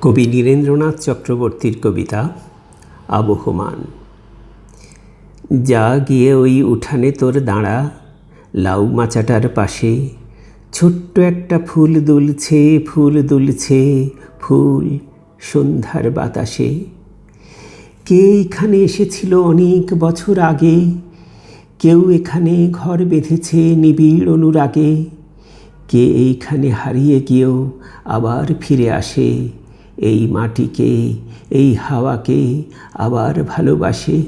কবি নীরেন্দ্রনাথ চক্রবর্তীর কবিতা আবহমান। যা গিয়ে ওই উঠানে তোর দাঁড়া, লাউ মাচাটার পাশে। ছোট্ট একটা ফুল দুলছে ফুল দুলছে, ফুল সন্ধ্যার বাতাসে। কে এখানে এসেছিল অনেক বছর আগে? কেউ এখানে ঘর বেঁধেছে নিবিড় অনুরাগে। কে এইখানে হারিয়ে গিয়েও আবার ফিরে আসে? এই মাটিকে, এই হাওয়াকে আবার ভালোবাসে।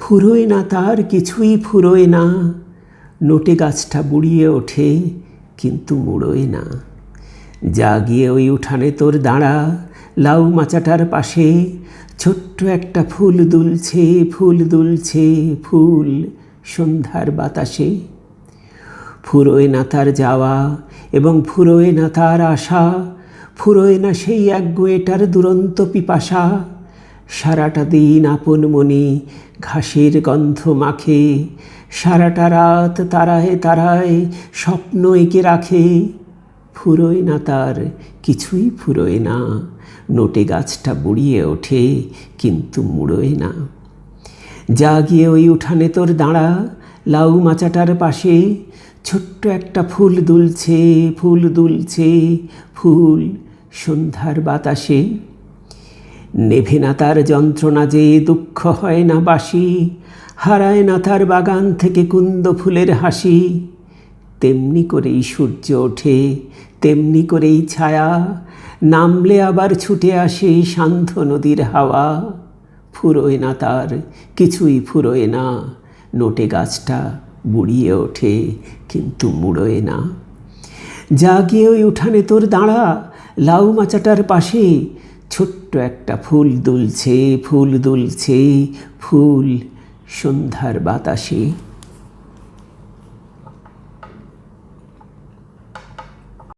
ফুরোয় না তার কিছুই ফুরোয় না। নোটে গাছটা বুড়িয়ে ওঠে, কিন্তু মুড়োয় না। যা গিয়ে ওই উঠানে তোর দাঁড়া, লাউ মাচাটার পাশে। ছোট্ট একটা ফুল দুলছে ফুল দুলছে, ফুল সন্ধ্যার বাতাসে। ফুরোয় না তার যাওয়া এবং ফুরোয় না তার আশা ফুরোয় না সেই এক গোয়েটার দুরন্ত পিপাসা। সারাটা দিন আপন মনে ঘাসের গন্ধ মাখে। সারাটা রাত তারায় তারায় স্বপ্ন এঁকে রাখে। ফুরোয় না তার কিছুই ফুরোয় না। নোটে গাছটা বুড়িয়ে ওঠে, কিন্তু মুড়োয় না। যা গিয়ে ওই উঠানে তোর দাঁড়া, লাউ মাচাটার পাশে। ছোট্ট একটা ফুল দুলছে ফুল দুলছে, ফুল সন্ধ্যার বাতাসে। নেভে না তার যন্ত্রণা যে দুঃখ হয় না বাসি, হারায় না তার বাগান থেকে কুন্দ ফুলের হাসি। তেমনি করেই সূর্য ওঠে, তেমনি করেই ছায়া, নামলে আবার ছুটে আসে শান্ত নদীর হাওয়া। ফুরোয় না তার, কিছুই ফুরোয় না, নোটে গাছটা বুড়িয়ে ওঠে, কিন্তু মুড়োয় না। যা গিয়ে ওই উঠানে তোর দাঁড়া, লাউ মাচাটার পাশে। ছোট্ট একটা ফুল দুলছে ফুল দুলছে, ফুল সন্ধ্যার বাতাসে।